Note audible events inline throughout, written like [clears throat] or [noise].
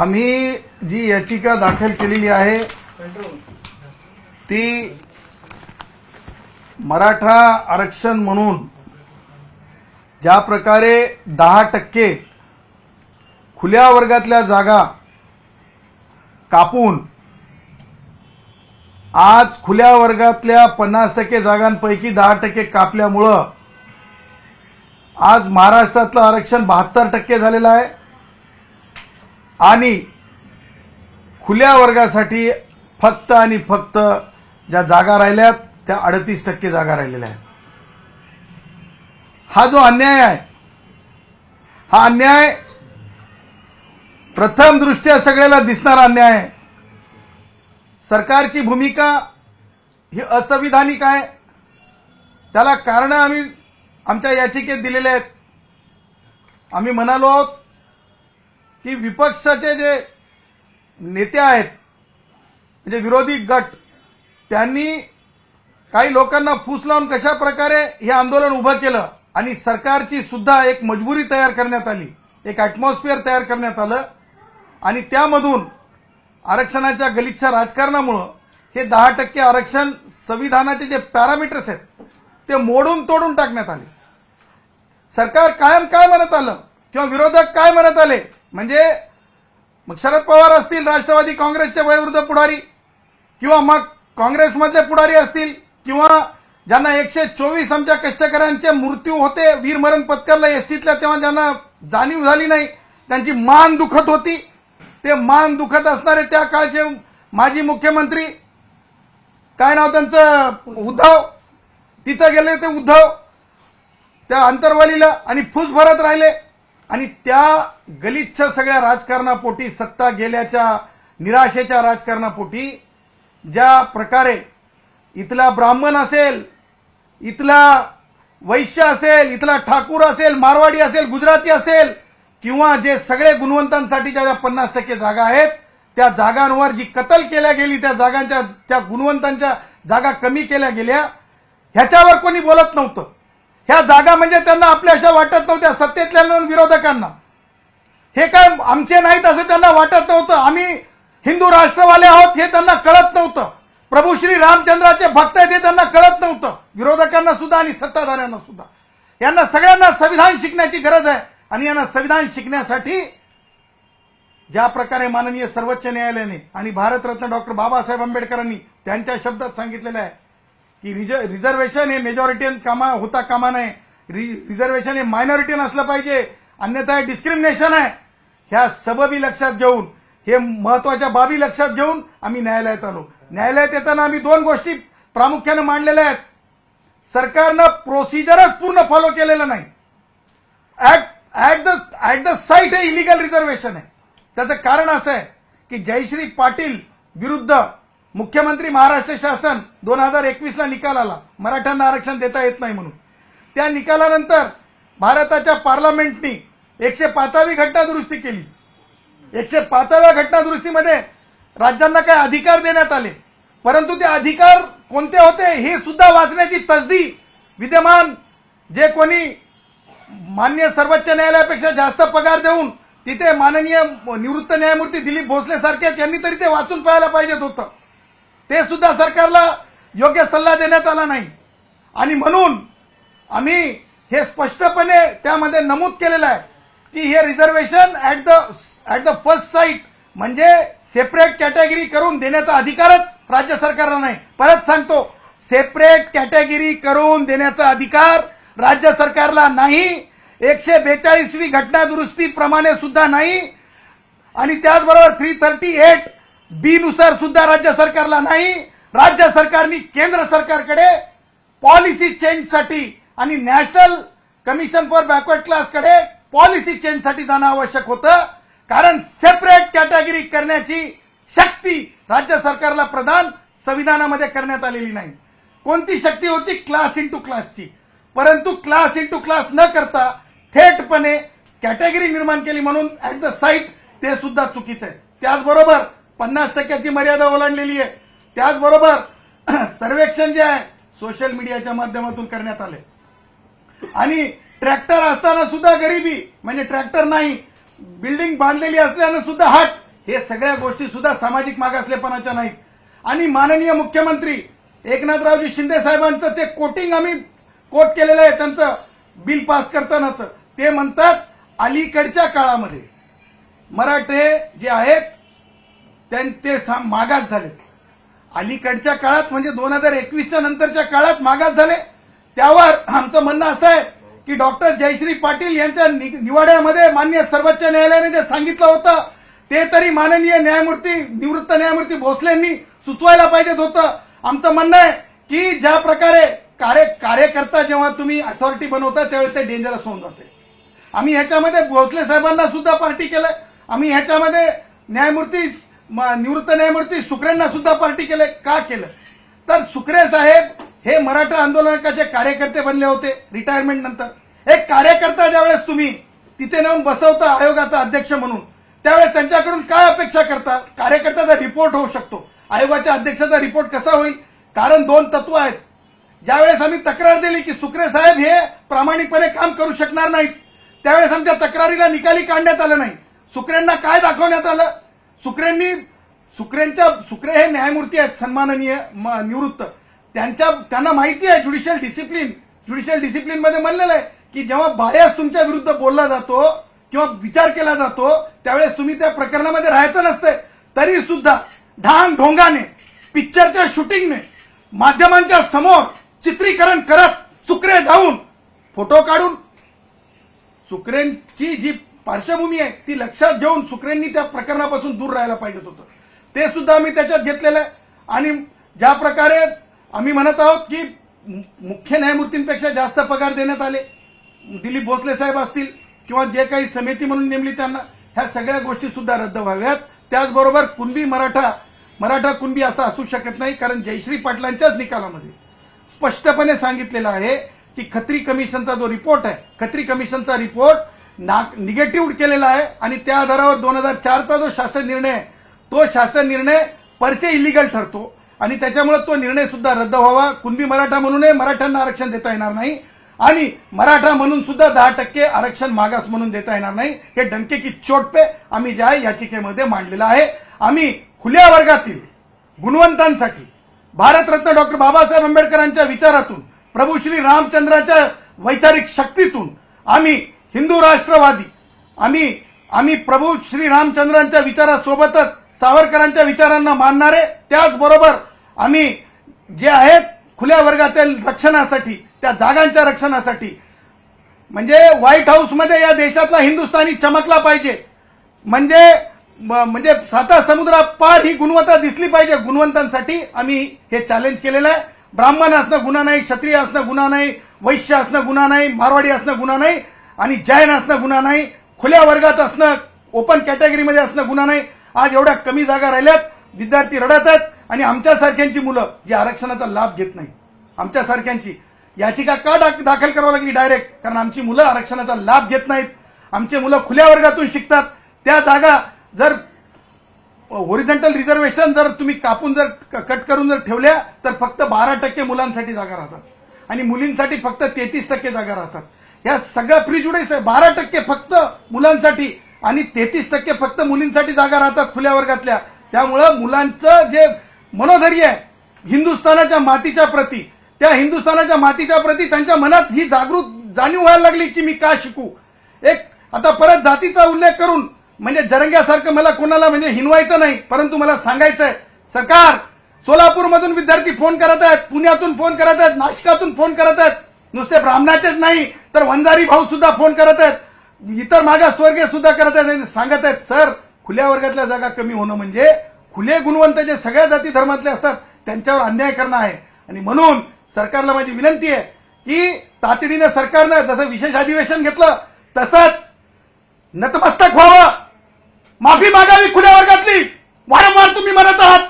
आम्ही जी याचिका दाखल केलेली आहे ती मराठा आरक्षण म्हणून ज्या प्रकारे दहा टक्के खुल्या वर्गातल्या जागा कापून आज खुल्या वर्गातल्या पन्नास टक्के जागांपैकी दहा टक्के कापल्यामुळं आज महाराष्ट्रातलं आरक्षण बहात्तर टक्के झालेलं आहे. आणि खुल्या वर्गासाठी फक्त आणि फक्त ज्या जागा राहिल्यात त्या अडतीस टक्के जागा राहिलेल्या आहेत. हा जो अन्याय आहे हा अन्याय प्रथम दृष्ट्या सगळ्याला दिसणारा अन्याय आहे. सरकारची भूमिका ही असंविधानिक आहे. त्याला कारण आम्ही आमच्या याचिकेत दिलेले आहेत. आम्ही म्हणालो आहोत की विपक्षाचे जे नेते आहेत म्हणजे विरोधी गट त्यांनी काही लोकांना फूस लावून कशा प्रकारे हे आंदोलन उभं केलं आणि सरकारची सुद्धा एक मजबुरी तयार करण्यात आली एक ॲटमॉस्फिअर तयार करण्यात आलं आणि त्यामधून आरक्षणाच्या गलिच्छा राजकारणामुळं हे दहा टक्के आरक्षण संविधानाचे जे पॅरामीटर्स आहेत ते मोडून तोडून टाकण्यात आले. सरकार कायम काय म्हणत आलं किंवा विरोधक काय म्हणत आले म्हणजे मग शरद पवार असतील राष्ट्रवादी काँग्रेसचे वयोवृद्ध पुढारी किंवा मग काँग्रेसमधले पुढारी असतील किंवा ज्यांना एकशे चोवीस आमच्या कष्टकऱ्यांचे मृत्यू होते वीरमरण पत्करला एसटीतल्या तेव्हा ज्यांना जाणीव झाली नाही त्यांची मान दुखत होती. ते मान दुखत असणारे त्या काळचे माजी मुख्यमंत्री काय नाव त्यांचं? उद्धव. तिथं गेले ते उद्धव. त्या अंतरवालीला आणि फूस भरत राहिले. आणि त्या गलिच्छ सगळ्या राजकारणापोटी सत्ता गेल्याच्या निराशेच्या राजकारणापोटी ज्या प्रकारे इथला ब्राह्मण असेल इथला वैश्य असेल इथला ठाकूर असेल मारवाडी असेल गुजराती असेल किंवा जे सगळे गुणवंतांसाठीच्या ज्या पन्नास टक्के जागा आहेत त्या जागांवर जी कतल केल्या गेली त्या जागांच्या त्या गुणवंतांच्या जागा कमी केल्या गेल्या ह्याच्यावर कोणी बोलत नव्हतं. ह्या जागा म्हणजे त्यांना आपल्या अशा वाटत नव्हत्या सत्तेतल्या विरोधकांना. हे काय आमचे नाहीत असं त्यांना वाटत नव्हतं. आम्ही हिंदू राष्ट्रवाले आहोत हे त्यांना कळत नव्हतं. प्रभू श्री रामचंद्राचे भक्त आहेत हे त्यांना कळत नव्हतं. विरोधकांना सुद्धा आणि सत्ताधाऱ्यांना सुद्धा. यांना सगळ्यांना संविधान शिकण्याची गरज आहे आणि यांना संविधान शिकण्यासाठी ज्या प्रकारे माननीय सर्वोच्च न्यायालयाने आणि भारतरत्न डॉक्टर बाबासाहेब आंबेडकरांनी त्यांच्या शब्दात सांगितलेलं आहे की रिज- रिझर्वेशन हे मेजॉरिटीन कामा होता कामा नये. रि- रिझर्वेशन हे मायनॉरिटीन असलं पाहिजे. अन्यथा हे डिस्क्रिमिनेशन आहे. ह्या सबबी लक्षात घेऊन हे महत्त्वाच्या बाबी लक्षात घेऊन आम्ही न्यायालयात आलो. न्यायालयात येताना आम्ही दोन गोष्टी प्रामुख्याने मांडलेल्या आहेत. सरकारनं प्रोसिजरच पूर्ण फॉलो केलेलं नाही. At the at the sight हे इलिगल रिझर्वेशन आहे. त्याचं कारण असं आहे की जयश्री पाटील विरुद्ध मुख्यमंत्री महाराष्ट्र शासन दोन हजार एकवीसला निकाल आला. मराठ्यांना आरक्षण देता येत नाही म्हणून. त्या निकालानंतर भारताच्या पार्लमेंटनी एकशे पाचावी घटना दुरुस्ती केली. एकशे पाचाव्या घटना दुरुस्तीमध्ये राज्यांना काय अधिकार देण्यात आले. परंतु ते अधिकार कोणते होते हे सुद्धा वाचण्याची तसदी विद्यमान जे कोणी मान्य सर्वोच्च न्यायालयापेक्षा जास्त पगार देऊन तिथे माननीय निवृत्त न्यायमूर्ती दिलीप भोसले सारखे यांनी तरी ते वाचून पाहायला पाहिजेत होतं. ते सुद्धा सरकारला योग्य सल्ला देण्यात आला नाही. आणि म्हणून आम्ही हे स्पष्टपणे त्यामध्ये नमूद केलेलं आहे की हे reservation at the at the first sight म्हणजे सेपरेट कॅटेगरी करून देण्याचा अधिकारच राज्य सरकारला नाही. परत सांगतो सेपरेट कॅटेगरी करून देण्याचा अधिकार राज्य सरकारला नाही. एकशे बेचाळीसवी घटना दुरुस्ती प्रमाणे सुद्धा नाही. आणि त्याचबरोबर थ्री थर्टी एट बी नुसार सुद्धा राज्य सरकारला नाही. राज्य सरकारने केंद्र सरकारकडे पॉलिसी चेंजसाठी आणि नॅशनल कमिशन फॉर बॅकवर्ड क्लासकडे पॉलिसी चेंजसाठी जाणं आवश्यक होतं. कारण सेपरेट कॅटेगरी करण्याची शक्ती राज्य सरकारला प्रदान संविधानामध्ये करण्यात आलेली नाही. कोणती शक्ती होती? क्लास इंटू क्लासची. परंतु क्लास इंटू क्लास न करता थेटपणे कॅटेगरी निर्माण केली म्हणून ऍट द साईट ते सुद्धा चुकीचं आहे. त्याचबरोबर पन्नास टक्क्याची मर्यादा ओलांडलेली आहे. त्याचबरोबर [clears throat] सर्वेक्षण जे आहे सोशल मीडियाच्या माध्यमातून करण्यात आले आणि ट्रॅक्टर असताना सुद्धा गरिबी म्हणजे ट्रॅक्टर नाही बिल्डिंग बांधलेली असल्यानं सुद्धा हट हे सगळ्या गोष्टी सुद्धा सामाजिक मागासलेपणाच्या नाहीत. आणि माननीय मुख्यमंत्री एकनाथरावजी शिंदे साहेबांचं ते कोटिंग आम्ही कोट केलेलं आहे त्यांचं बिल पास करतानाच. ते म्हणतात अलीकडच्या काळामध्ये मराठे जे आहेत ते मागास झाले. अलीकडच्या काळात म्हणजे दोन हजार एकवीसच्या नंतरच्या काळात मागास झाले. त्यावर आमचं म्हणणं असं आहे की डॉक्टर जयश्री पाटील यांच्या नि- निवाड्यामध्ये मान्य सर्वोच्च न्यायालयाने जे सांगितलं होतं ते तरी माननीय न्यायमूर्ती निवृत्त न्यायमूर्ती भोसलेंनी सुचवायला पाहिजेत होतं. आमचं म्हणणं आहे की ज्या प्रकारे कार्य कार्यकर्ता जेव्हा तुम्ही अथॉरिटी बनवता त्यावेळेस ते डेंजरस होऊन जाते. आम्ही ह्याच्यामध्ये भोसले साहेबांना सुद्धा पार्टी केलंय. आम्ही ह्याच्यामध्ये न्यायमूर्ती निवृत्त न्यायमूर्ती शुक्रेंना सुद्धा पार्टी केले का केलं? तर सुकरे साहेब हे मराठा आंदोलनाचे कार्यकर्ते बनले होते रिटायरमेंट नंतर. एक कार्यकर्ता ज्यावेळेस तुम्ही तिथे नेऊन बसवता आयोगाचा अध्यक्ष म्हणून त्यावेळेस त्यांच्याकडून काय अपेक्षा करता? कार्यकर्त्याचा रिपोर्ट होऊ शकतो. आयोगाच्या अध्यक्षाचा रिपोर्ट कसा होईल? कारण दोन तत्व आहेत. ज्यावेळेस आम्ही तक्रार दिली की सुक्रे साहेब हे प्रामाणिकपणे काम करू शकणार नाहीत त्यावेळेस आमच्या तक्रारीला निकाली काढण्यात आलं नाही. सुक्रेंना काय दाखवण्यात आलं? सुक्रेंनी सुक्रेंच्या सुक्रे हे न्यायमूर्ती आहेत सन्माननीय निवृत्त. त्यांच्या त्यांना माहिती आहे ज्युडिशियल डिसिप्लिन ज्युडिशियल डिसिप्लिनमध्ये म्हणलेलं आहे की जेव्हा बायस तुमच्या विरुद्ध बोलला जातो किंवा विचार केला जातो त्यावेळेस तुम्ही त्या प्रकरणामध्ये राहायचं नसतंय. तरी सुद्धा ढांग ढोंगाने पिक्चरच्या शूटिंगने माध्यमांच्या समोर चित्रीकरण करत सुक्रे जाऊन फोटो काढून सुक्रेनची जी पार्श्वभूमी आहे ती लक्षात घेऊन सुक्रेंनी त्या प्रकरणापासून दूर राहायला पाहिजे होतं. ते सुद्धा आम्ही त्याच्यात घेतलेलं आहे. आणि ज्या प्रकारे आम्ही म्हणत आहोत की मुख्य न्यायमूर्तींपेक्षा जास्त पगार देण्यात आले दिलीप भोसले साहेब असतील किंवा जे काही समिती म्हणून नेमली त्यांना ह्या सगळ्या गोष्टी सुद्धा रद्द व्हाव्यात. त्याचबरोबर कुणबी मराठा मराठा कुणबी असं असू शकत नाही कारण जयश्री पाटलांच्याच निकालामध्ये स्पष्टपणे सांगितलेलं आहे की खत्री कमिशनचा जो रिपोर्ट आहे खत्री कमिशनचा रिपोर्ट निगेटिव्ह केलेला आहे आणि त्या आधारावर दोन हजार चारचा जो शासन निर्णय तो शासन निर्णय परसे इलिगल ठरतो. आणि त्याच्यामुळे तो निर्णय सुद्धा रद्द व्हावा. कुणबी मराठा म्हणूनही मराठ्यांना आरक्षण देता येणार नाही. आणि मराठा म्हणून सुद्धा दहा टक्के आरक्षण मागास म्हणून देता येणार नाही. हे डंके की चोट पे आम्ही ज्या याचिकेमध्ये मांडलेलं आहे. आम्ही खुल्या वर्गातील गुणवंतांसाठी भारतरत्न डॉक्टर बाबासाहेब आंबेडकरांच्या विचारातून प्रभू श्री रामचंद्राच्या वैचारिक शक्तीतून आम्ही हिंदू राष्ट्रवादी. आम्ही आम्ही प्रभू श्री रामचंद्रांच्या विचारासोबतच सावरकरांच्या विचारांना मानणारे त्याचबरोबर आम्ही जे आहेत खुल्या वर्गातील रक्षणासाठी त्या जागांच्या रक्षणासाठी. म्हणजे व्हाईट हाऊसमध्ये या देशातला हिंदुस्थानी चमकला पाहिजे. म्हणजे म्हणजे साता समुद्रापार ही गुणवत्ता दिसली पाहिजे गुणवंतांसाठी आम्ही हे चॅलेंज केलेलं आहे. ब्राह्मण असणं गुन्हा नाही क्षत्रिय असणं गुन्हा नाही वैश्य असणं गुन्हा नाही मारवाडी असणं गुन्हा नाही. आणि जैन असणं गुन्हा नाही खुल्या वर्गात असणं ओपन कॅटेगरीमध्ये असणं गुन्हा नाही. आज एवढ्या कमी जागा राहिल्यात विद्यार्थी रडत आहेत आणि आमच्यासारख्यांची मुलं जी आरक्षणाचा लाभ घेत नाही. आमच्यासारख्यांची याचिका का दाखल करावी लागली डायरेक्ट कारण आमची मुलं आरक्षणाचा लाभ घेत नाहीत. आमचे मुलं खुल्या वर्गातून शिकतात. त्या जागा जर ओरिजेंटल रिझर्वेशन जर तुम्ही कापून जर कट करून जर ठेवल्या तर फक्त बारा टक्के मुलांसाठी जागा राहतात. आणि मुलींसाठी फक्त तेहतीस टक्के जागा राहतात. या सगळ्या प्रिजुडिस आहे बारा टक्के फक्त मुलांसाठी आणि तेहतीस टक्के फक्त मुलींसाठी जागा राहतात खुल्या वर्गातल्या. त्यामुळं मुलांचं जे मनोधैर्य आहे हिंदुस्थानाच्या मातीच्या प्रती त्या हिंदुस्थानाच्या मातीच्या प्रती त्यांच्या मनात ही जागृत जाणीव व्हायला लागली की मी का शिकू? एक आता परत जातीचा उल्लेख करून म्हणजे जरंग्यासारखं मला कोणाला म्हणजे हिनवायचं नाही परंतु मला सांगायचं आहे सरकार सोलापूरमधून विद्यार्थी फोन करत आहेत पुण्यातून फोन करत आहेत नाशिकातून फोन करत आहेत नुसते ब्राह्मणाचेच नाही तर वंजारी भाऊ सुद्धा फोन करत आहेत. इतर मागासवर्गीय सुद्धा करत आहेत सांगत आहेत सर खुल्या वर्गातल्या जागा कमी होणं म्हणजे खुले गुणवंत जे सगळ्या जाती धर्मातले असतात त्यांच्यावर अन्याय करणं आहे. आणि म्हणून सरकारला माझी विनंती आहे की तातडीनं सरकारनं जसं विशेष अधिवेशन घेतलं तसंच नतमस्तक व्हावं. माफी मागावी खुल्या वर्गातली. वारंवार तुम्ही म्हणत आहात.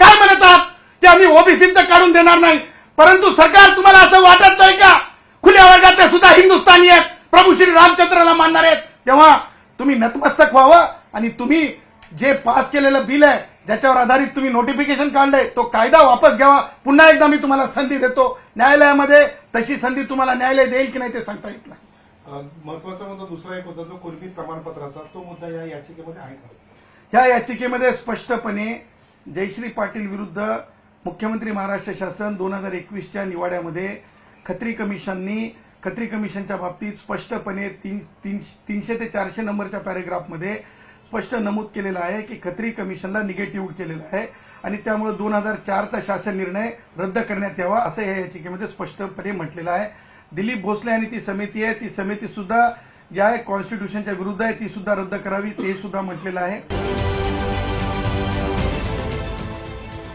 काय म्हणत आहात? ते आम्ही ओबीसीचं काढून देणार नाही. परंतु सरकार तुम्हाला असं वाटत नाही का? खुल्या वर्गातले सुद्धा हिंदुस्थानी आहेत. प्रभू श्री रामचंद्राला मानणार आहेत. तेव्हा तुम्ही नतमस्तक व्हावं आणि तुम्ही जे पास केलेलं बिल आहे ज्याच्यावर आधारित तुम्ही नोटिफिकेशन काढलंय तो कायदा वापस घ्यावा. पुन्हा एकदा मी तुम्हाला संधी देतो. न्यायालयामध्ये तशी संधी तुम्हाला न्यायालय देईल की नाही ते सांगता येत नाही. महत्त्वाचा मुद्दा दुसरा एक होता जो कुणबी प्रमाणपत्राचा तो मुद्दा या याचिकेमध्ये आहे का? ह्या याचिकेमध्ये स्पष्टपणे जयश्री पाटील विरुद्ध मुख्यमंत्री महाराष्ट्र शासन दोन हजार एकवीसच्या निवाड्यामध्ये खत्री कमिशननी खत्री कमिशनच्या बाबतीत स्पष्टपणे तीन तीन तीनशे ते चारशे नंबरच्या पॅरेग्राफमध्ये स्पष्ट नमूद केलेलं आहे की खत्री कमिशनला निगेटिव्ह केलेलं आहे आणि त्यामुळे दोन हजार चारचा शासन निर्णय रद्द करण्यात यावा असं या याचिकेमध्ये स्पष्टपणे म्हटलेलं आहे. दिलीप भोसले आणि ती समिती आहे ती समिती सुद्धा ज्या आहे कॉन्स्टिट्यूशनच्या विरुद्ध आहे ती सुद्धा रद्द करावी ते सुद्धा म्हटलेलं आहे.